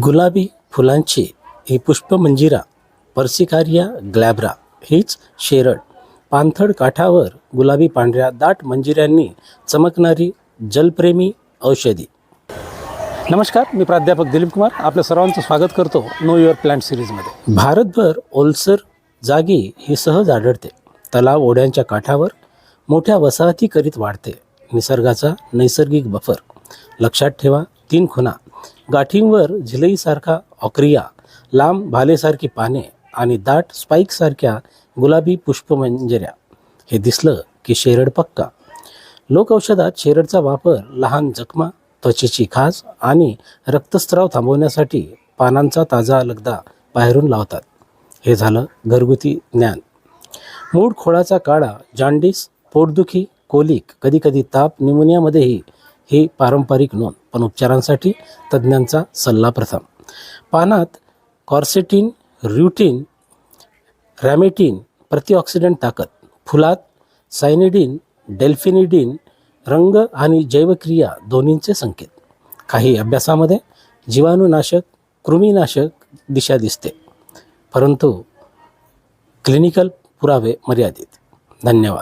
गुलाबी फुलांची ही पुष्पमंजिरा पर्सिकारिया ग्लॅब्रा हीच शेरड. पाणथळ काठावर गुलाबी पांढऱ्या दाट मंजिऱ्यांनी चमकणारी जलप्रेमी औषधी. नमस्कार मी प्राध्यापक दिलीप कुमार. आपल्या सर्वांचं स्वागत करतो नो युअर प्लांट सिरीजमध्ये. भारतभर ओलसर जागी ही सहज आढळते. तलाव ओढ्यांच्या काठावर मोठ्या वसाहती करीत वाढते. निसर्गाचा नैसर्गिक बफर. लक्षात ठेवा तीन खुणा. गाठींवर झिलईसारखा ऑक्रिया लांब भालेसारखी पाने आणि दाट स्पाईकसारख्या गुलाबी पुष्पमंजऱ्या. हे दिसलं की शेरड पक्का. लोकऔषधात शेरडचा वापर लहान जखमा त्वचेची खास आणि रक्तस्राव थांबवण्यासाठी पानांचा ताजा लगदा बाहेरून लावतात. हे झालं घरगुती ज्ञान. मूळ खोळाचा काळा जांडीस पोटदुखी कोलिक कधीकधी ताप निमोनियामध्येही ही पारंपरिक नोंद. पण उपचारांसाठी तज्ज्ञांचा सल्ला प्रथम. पानात कॉर्सेटिन र्युटीन रॅमेटिन प्रतिऑक्सिडंट ताकद फुलात सायनिडिन डेल्फिनिडिन रंग आणि जैवक्रिया दोन्हींचे संकेत. काही अभ्यासामध्ये जीवाणूनाशक कृमीनाशक दिशा दिसते परंतु क्लिनिकल पुरावे मर्यादित. धन्यवाद.